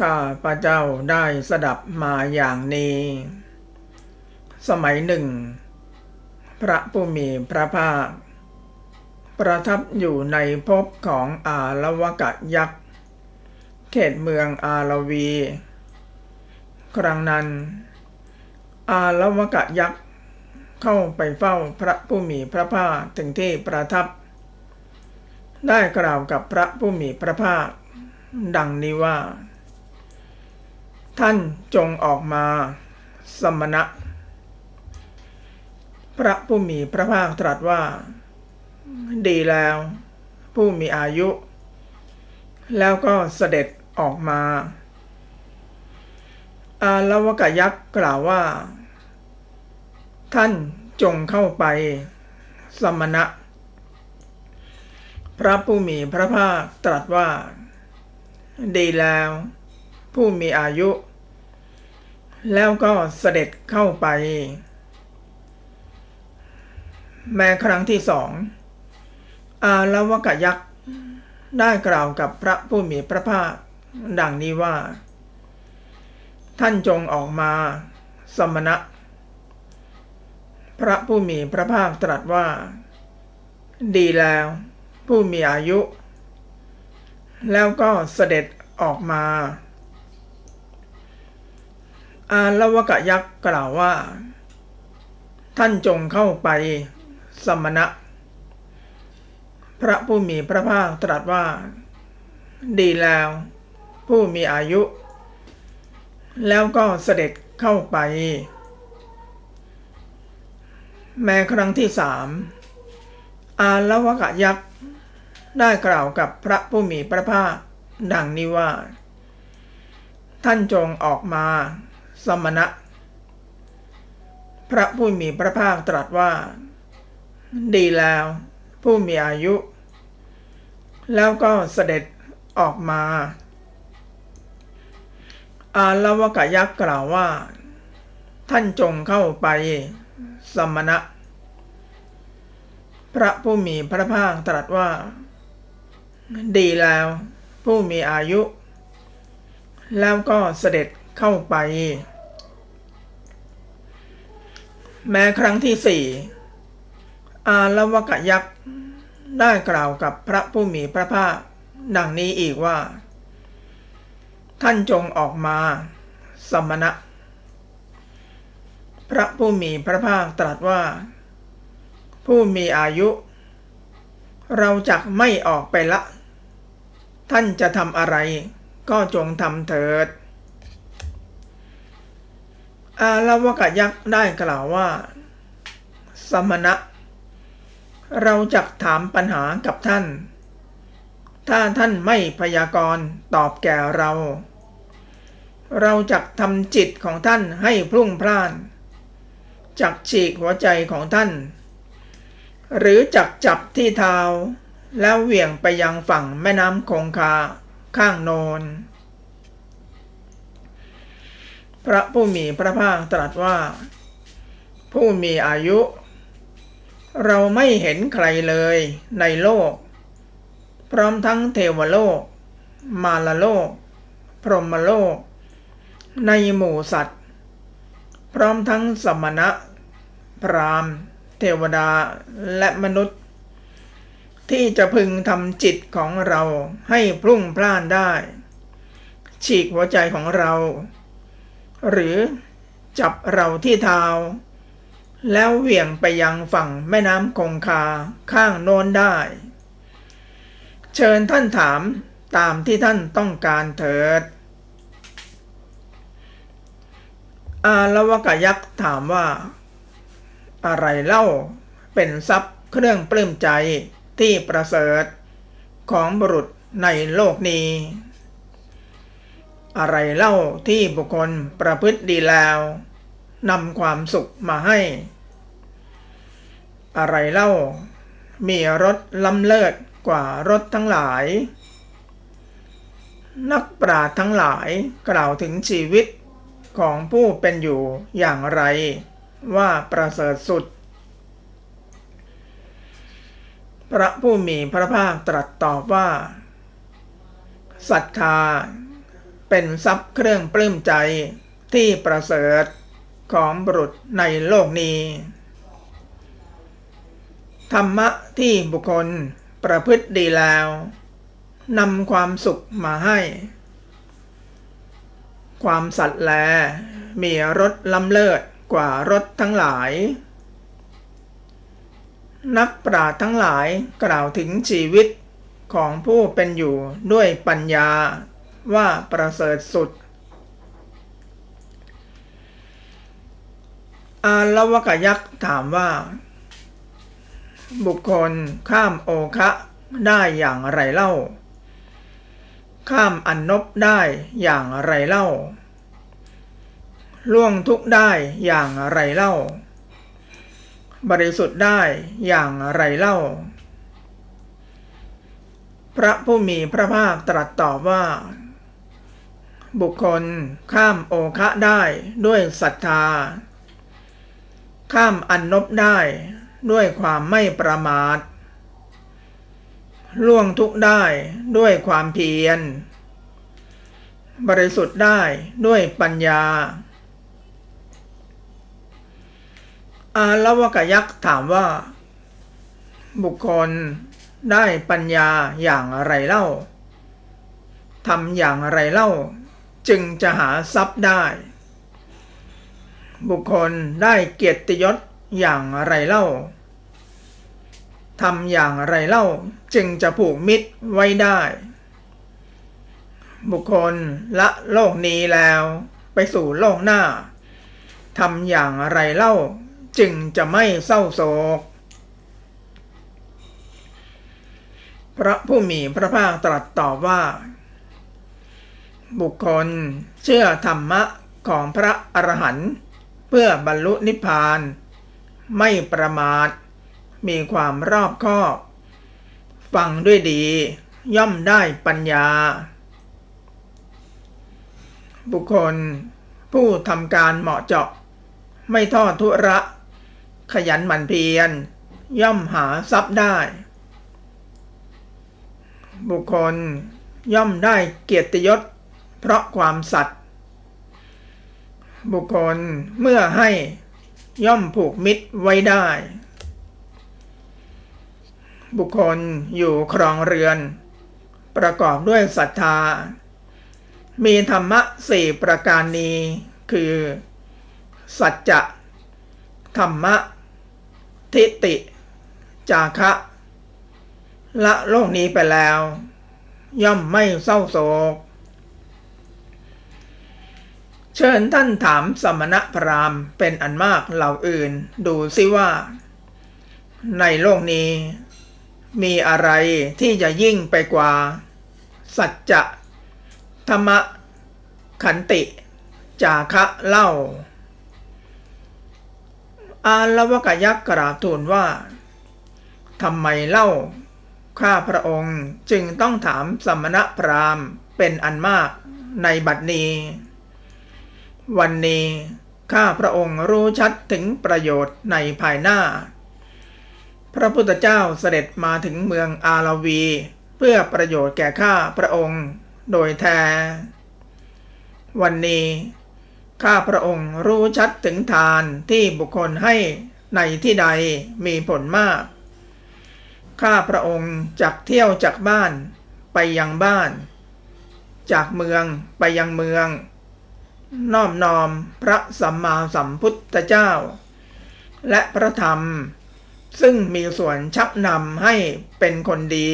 ข้าพระเจ้าได้สดับมาอย่างนี้ สมัยหนึ่ง พระผู้มีพระภาค ประทับอยู่ในภพของอาลวกะยักษ์ เขตเมืองอาลวี ครั้งนั้น อาลวกะยักษ์เข้าไปเฝ้าพระผู้มีพระภาคถึงที่ประทับ ได้กล่าวกับพระผู้มีพระภาค ดังนี้ว่า ท่านจงออกมา สมณะ พระผู้มีพระภาคตรัสว่า ดีแล้ว ผู้มีอายุ แล้วก็เสด็จออกมา อาลวกยักษ์กล่าวว่า ท่านจงเข้าไป สมณะ พระผู้มีพระภาคตรัสว่า ดีแล้ว ผู้มีอายุ แล้วก็เสด็จเข้าไป แม้ครั้งที่สอง อาลวกยักษ์ได้กล่าวกับพระผู้มีพระภาคดังนี้ว่า ท่านจงออกมา สมณะ พระผู้มีพระภาคตรัสว่า ดีแล้ว ผู้มีอายุ แล้วก็เสด็จออกมา อาลวกยักษ์กล่าวว่า ท่านจงเข้าไปสมณะ พระผู้มีพระภาคตรัสว่า ดีแล้ว ผู้มีอายุ แล้วก็เสด็จเข้าไป แม้ครั้งที่สามอาลวกยักษ์ได้กล่าวกับพระผู้มีพระภาคดังนี้ว่า ท่านจงออกมา สมณะ พระผู้มีพระภาคตรัสว่า ดีแล้วผู้มีอายุ แล้วก็เสด็จออกมา อาลวกยักษ์กล่าวว่า ท่านจงเข้าไป สมณะ พระผู้มีพระภาคตรัสว่า ดีแล้วผู้มีอายุ แล้วก็เสด็จเข้าไป แม้ครั้งที่สี่อาลวกยักษ์ได้กล่าวกับพระผู้มีพระภาคดังนี้อีกว่า ท่านจงออกมา สมณะ พระผู้มีพระภาคตรัสว่า ผู้มีอายุ เราจักไม่ออกไปละ ท่านจะทำอะไรก็จงทำเถิด อาลวกยักษ์ได้กล่าวว่า สมณะ เราจักถามปัญหากับท่าน ถ้าท่านไม่พยากรณ์ตอบแก่เรา เราจักทำจิตของท่านให้พรุ่งพล่านจักฉีกหัวใจของท่าน หรือจักจับที่เท้าแล้วเหวี่ยงไปยังฝั่งแม่น้ำคงคาข้างโนน พระผู้มีพระภาคตรัสว่า ผู้มีอายุ เราไม่เห็นใครเลยในโลก พร้อมทั้งเทวโลก มาลโลก พรหมโลก ในหมู่สัตว์ พร้อมทั้งสมณะ พรามเทวดาและมนุษย์ ที่จะพึงทำจิตของเราให้พรุ่งพล่านได้ ฉีกหัวใจของเรา หรือจับเราที่เท้า แล้วเหวี่ยงไปยังฝั่งแม่น้ำคงคาข้างโน้นได้ เชิญท่านถามตามที่ท่านต้องการเถิด อาลวกยักษ์ถามว่า อะไรเล่าเป็นทรัพย์เครื่องปลื้มใจที่ประเสริฐของบุรุษในโลกนี้ อะไรเล่าที่บุคคลประพฤติดีแล้วนำความสุขมาให้ อะไรเล่า มีรถล้ำเลิศกว่ารถทั้งหลาย นักปราชญ์ทั้งหลายกล่าวถึงชีวิตของผู้เป็นอยู่อย่างไร ว่าประเสริฐสุด พระผู้มีพระภาคตรัสตอบว่าศรัทธา เป็นทรัพย์เครื่องปลื้มใจที่ประเสริฐของบุรุษในโลกนี้ ธรรมะที่บุคคลประพฤติดีแล้วนำความสุขมาให้ ความสัตย์แล มีรสล้ำเลิศกว่ารสทั้งหลาย นักปราชญ์ทั้งหลายกล่าวถึงชีวิตของผู้เป็นอยู่ด้วยปัญญา ว่าประเสริฐสุด อาลวกยักษ์ถามว่า บุคคลข้ามโอคะได้อย่างไรเล่า ข้ามอันนบได้อย่างไรเล่า ล่วงทุกได้อย่างไรเล่า บริสุทธิ์ได้อย่างไรเล่า พระผู้มีพระภาคตรัสตอบว่า บุคคล ข้ามโอคะได้ด้วยศรัทธา ข้ามอันนบได้ด้วยความไม่ประมาท ล่วงทุกได้ด้วยความเพียร บริสุทธิ์ได้ด้วยปัญญา อาลวกยักษ์ถามว่า บุคคลได้ปัญญาอย่างไรเล่าทำอย่างไรเล่า จึงจะหาทรัพย์ได้ บุคคลได้เกียรติยศอย่างไรเล่าทำอย่างไรเล่าจึงจะผูกมิตรไว้ได้ บุคคลละโลกนี้แล้วไปสู่โลกหน้าทำอย่างไรเล่าจึงจะไม่เศร้าโศก พระผู้มีพระภาคตรัสตอบว่า บุคคล เชื่อธรรมะของพระอรหันต์เพื่อบรรลุนิพพาน ไม่ประมาท มีความรอบคอบ ฟังด้วยดี ย่อมได้ปัญญา บุคคล ผู้ทำการเหมาะเจาะ ไม่ทอดทุระ ขยันหมั่นเพียร ย่อมหาทรัพย์ได้ บุคคลย่อมได้เกียรติยศ เพราะความสัตย์บุคคลเมื่อให้ย่อมผูกมิตรไว้ได้ บุคคลอยู่ครองเรือน ประกอบด้วยศรัทธา มีธรรมะสี่ประการนี้คือ สัจจะ ธรรมะ ทิฏฐิจาคะ ละโลกนี้ไปแล้ว ย่อมไม่เศร้าโศก เชิญท่านถามสมณพราหมณ์เป็นอันมากเหล่าอื่น ดูซิว่า ในโลกนี้ มีอะไรที่จะยิ่งไปกว่า สัจจะธรรมะขันติ จาคะเล่า อาลวกยักษ์กราบทูลว่าทำไมเล่า ข้าพระองค์จึงต้องถามสมณพราหมณ์เป็นอันมากในบัดนี้ วันนี้ข้าพระองค์รู้ชัดถึงประโยชน์ในภายหน้า พระพุทธเจ้าเสด็จมาถึงเมืองอาลาวี เพื่อประโยชน์แก่ข้าพระองค์โดยแท้ วันนี้ข้าพระองค์รู้ชัดถึงทานที่บุคคลให้ในที่ใดมีผลมาก ข้าพระองค์จักเที่ยวจากบ้านไปยังบ้าน จากเมืองไปยังเมือง น้อมน้อมพระสัมมาสัมพุทธเจ้า และพระธรรม ซึ่งมีส่วนชักนำให้เป็นคนดี